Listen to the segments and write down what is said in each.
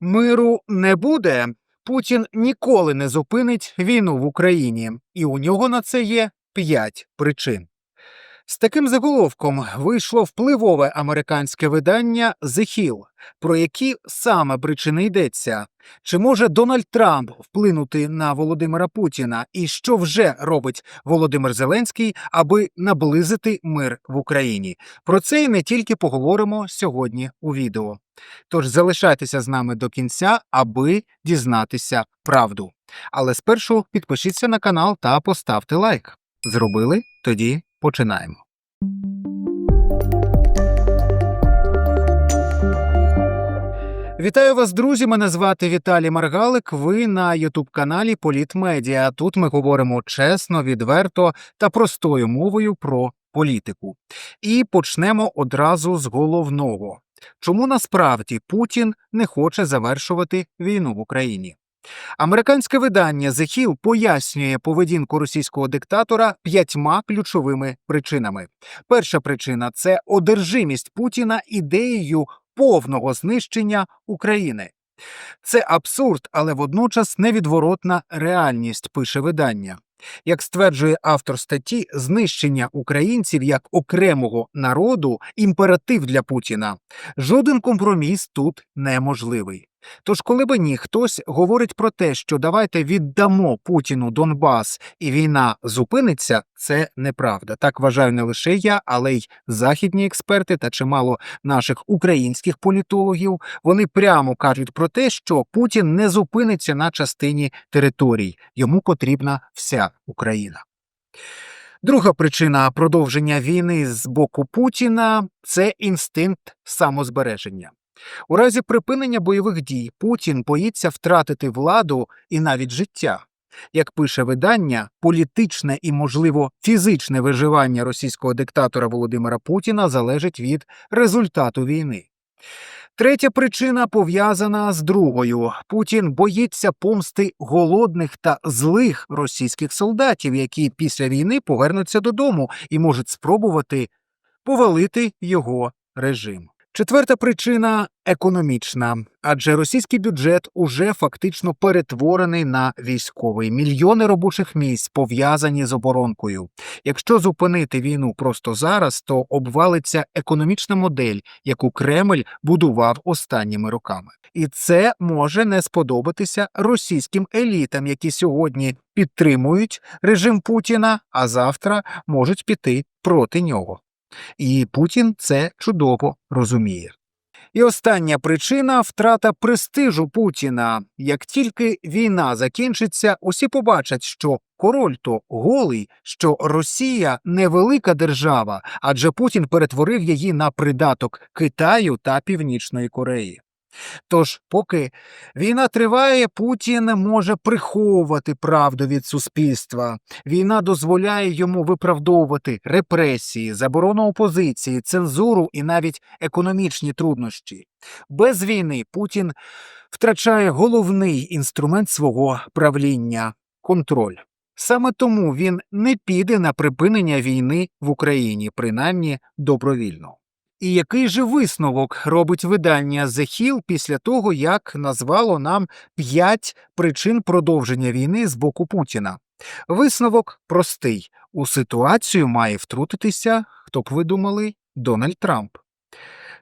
Миру не буде. Путін ніколи не зупинить війну в Україні, і у нього на це є п'ять причин. З таким заголовком вийшло впливове американське видання The Hill. Про які саме причини йдеться? Чи може Дональд Трамп вплинути на Володимира Путіна? І що вже робить Володимир Зеленський, аби наблизити мир в Україні? Про це і не тільки поговоримо сьогодні у відео. Тож залишайтеся з нами до кінця, аби дізнатися правду. Але спершу підпишіться на канал та поставте лайк. Зробили? Тоді починаємо. Вітаю вас, друзі! Мене звати Віталій Маргалик. Ви на Ютуб-каналі Політмедіа. Тут ми говоримо чесно, відверто та простою мовою про політику. І почнемо одразу з головного. Чому насправді Путін не хоче завершувати війну в Україні? Американське видання The Hill пояснює поведінку російського диктатора п'ятьма ключовими причинами. Перша причина це одержимість Путіна ідеєю повного знищення України. Це абсурд, але водночас невідворотна реальність, пише видання. Як стверджує автор статті, знищення українців як окремого народу імператив для Путіна. Жоден компроміс тут неможливий. Тож, коли б ні хтось говорить про те, що давайте віддамо Путіну Донбас і війна зупиниться, це неправда. Так вважаю не лише я, але й західні експерти та чимало наших українських політологів. Вони прямо кажуть про те, що Путін не зупиниться на частині територій. Йому потрібна вся Україна. Друга причина продовження війни з боку Путіна це інстинкт самозбереження. У разі припинення бойових дій Путін боїться втратити владу і навіть життя. Як пише видання, політичне і, можливо, фізичне виживання російського диктатора Володимира Путіна залежить від результату війни. Третя причина пов'язана з другою. Путін боїться помсти голодних та злих російських солдатів, які після війни повернуться додому і можуть спробувати повалити його режим. Четверта причина економічна, адже російський бюджет уже фактично перетворений на військовий. Мільйони робочих місць пов'язані з оборонкою. Якщо зупинити війну просто зараз, то обвалиться економічна модель, яку Кремль будував останніми роками. І це може не сподобатися російським елітам, які сьогодні підтримують режим Путіна, а завтра можуть піти проти нього. І Путін це чудово розуміє. І остання причина втрата престижу Путіна. Як тільки війна закінчиться, усі побачать, що король то голий, що Росія невелика держава, адже Путін перетворив її на придаток Китаю та Північної Кореї. Тож, поки війна триває, Путін може приховувати правду від суспільства. Війна дозволяє йому виправдовувати репресії, заборону опозиції, цензуру і навіть економічні труднощі. Без війни Путін втрачає головний інструмент свого правління контроль. Саме тому він не піде на припинення війни в Україні, принаймні добровільно. І який же висновок робить видання The Hill після того, як назвало нам п'ять причин продовження війни з боку Путіна? Висновок простий: у ситуацію має втрутитися, хто б ви думали, Дональд Трамп.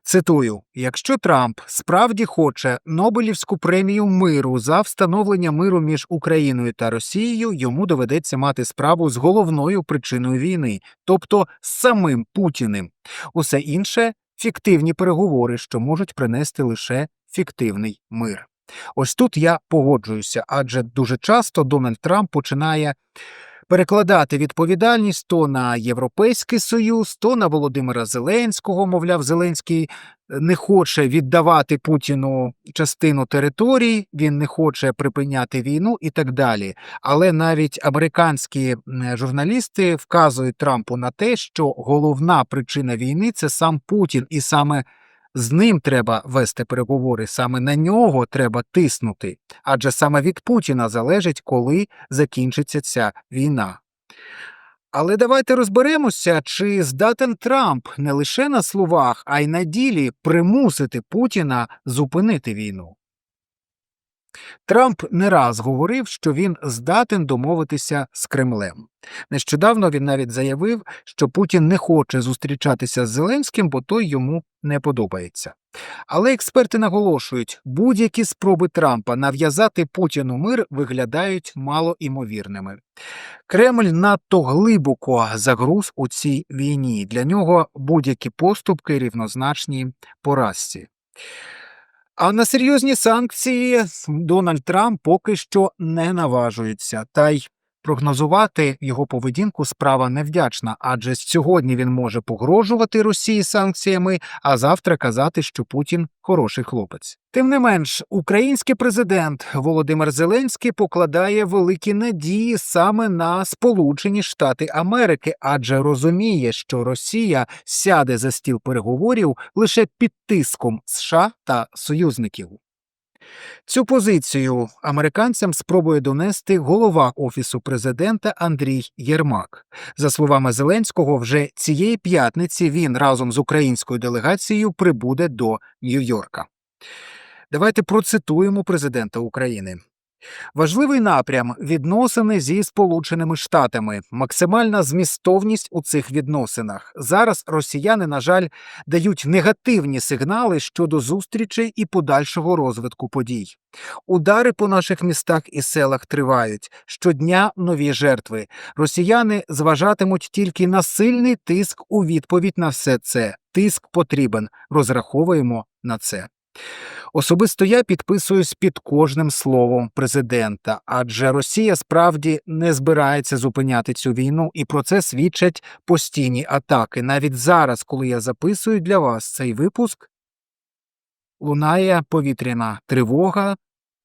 Цитую: якщо Трамп справді хоче Нобелівську премію миру за встановлення миру між Україною та Росією, йому доведеться мати справу з головною причиною війни, тобто з самим Путіним. Усе інше фіктивні переговори, що можуть принести лише фіктивний мир. Ось тут я погоджуюся, адже дуже часто Дональд Трамп починає перекладати відповідальність то на Європейський Союз, то на Володимира Зеленського. Мовляв, Зеленський е, не хоче віддавати Путіну частину територій, він не хоче припиняти війну і так далі. Але навіть американські журналісти вказують Трампу на те, що головна причина війни це сам Путін, і саме з ним треба вести переговори, саме на нього треба тиснути, адже саме від Путіна залежить, коли закінчиться ця війна. Але давайте розберемося, чи здатен Трамп не лише на словах, а й на ділі примусити Путіна зупинити війну. Трамп не раз говорив, що він здатен домовитися з Кремлем. Нещодавно він навіть заявив, що Путін не хоче зустрічатися з Зеленським, бо той йому не подобається. Але експерти наголошують, будь-які спроби Трампа нав'язати Путіну мир виглядають малоімовірними. Кремль надто глибоко загруз у цій війні. Для нього будь-які поступки рівнозначні поразці. А на серйозні санкції Дональд Трамп поки що не наважується, та й прогнозувати його поведінку справа невдячна, адже сьогодні він може погрожувати Росії санкціями, а завтра казати, що Путін хороший хлопець. Тим не менш, український президент Володимир Зеленський покладає великі надії саме на Сполучені Штати Америки, адже розуміє, що Росія сяде за стіл переговорів лише під тиском США та союзників. Цю позицію американцям спробує донести голова офісу президента Андрій Єрмак. За словами Зеленського, вже цієї п'ятниці він разом з українською делегацією прибуде до Нью-Йорка. Давайте процитуємо президента України. Важливий напрям відносини зі Сполученими Штатами, максимальна змістовність у цих відносинах. Зараз росіяни, на жаль, дають негативні сигнали щодо зустрічей і подальшого розвитку подій. Удари по наших містах і селах тривають щодня нові жертви. Росіяни зважатимуть тільки на сильний тиск у відповідь на все це. Тиск потрібен. Розраховуємо на це. Особисто я підписуюсь під кожним словом президента, адже Росія справді не збирається зупиняти цю війну, і про це свідчать постійні атаки. Навіть зараз, коли я записую для вас цей випуск, лунає повітряна тривога,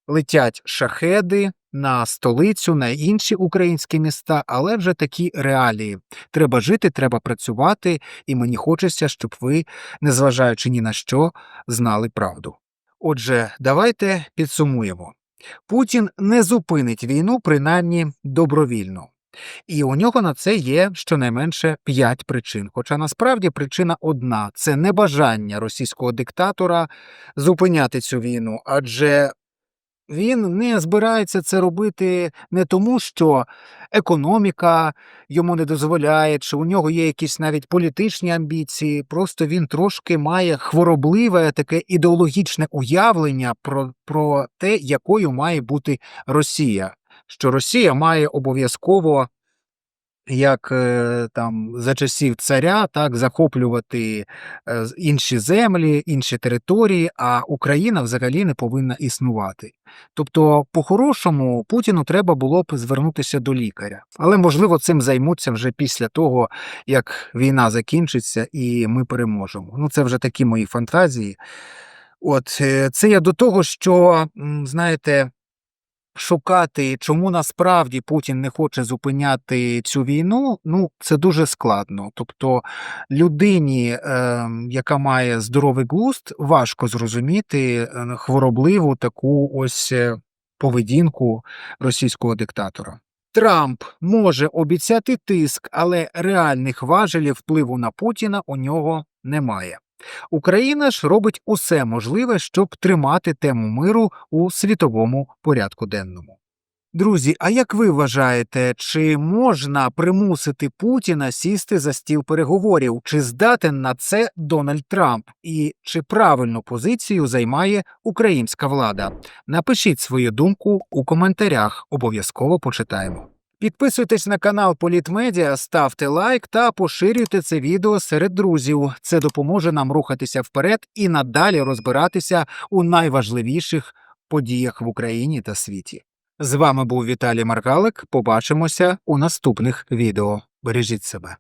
летять шахеди на столицю, на інші українські міста, але вже такі реалії. Треба жити, треба працювати, і мені хочеться, щоб ви, незважаючи ні на що, знали правду. Отже, давайте підсумуємо. Путін не зупинить війну, принаймні добровільно. І у нього на це є щонайменше п'ять причин. Хоча насправді причина одна це небажання російського диктатора зупиняти цю війну, адже він не збирається це робити не тому, що економіка йому не дозволяє, чи у нього є якісь навіть політичні амбіції. Просто він трошки має хворобливе таке ідеологічне уявлення про, про те, якою має бути Росія. Що Росія має обов'язково як е, там за часів царя, так захоплювати е, інші землі, інші території, а Україна взагалі не повинна існувати. Тобто, по-хорошому, Путіну треба було б звернутися до лікаря, але можливо цим займуться вже після того, як війна закінчиться і ми переможемо. Ну це вже такі мої фантазії. От е, це я до того, що знаєте шукати, чому насправді Путін не хоче зупиняти цю війну, ну це дуже складно. Тобто людині, е, яка має здоровий глузд, важко зрозуміти е, хворобливу таку ось е, поведінку російського диктатора. Трамп може обіцяти тиск, але реальних важелів впливу на Путіна у нього немає. Україна ж робить усе можливе, щоб тримати тему миру у світовому порядку денному. Друзі, а як ви вважаєте, чи можна примусити Путіна сісти за стіл переговорів, чи здатен на це Дональд Трамп, і чи правильну позицію займає українська влада? Напишіть свою думку у коментарях, обов'язково почитаємо. Підписуйтесь на канал Політмедіа, ставте лайк та поширюйте це відео серед друзів. Це допоможе нам рухатися вперед і надалі розбиратися у найважливіших подіях в Україні та світі. З вами був Віталій Маргалик. Побачимося у наступних відео. Бережіть себе.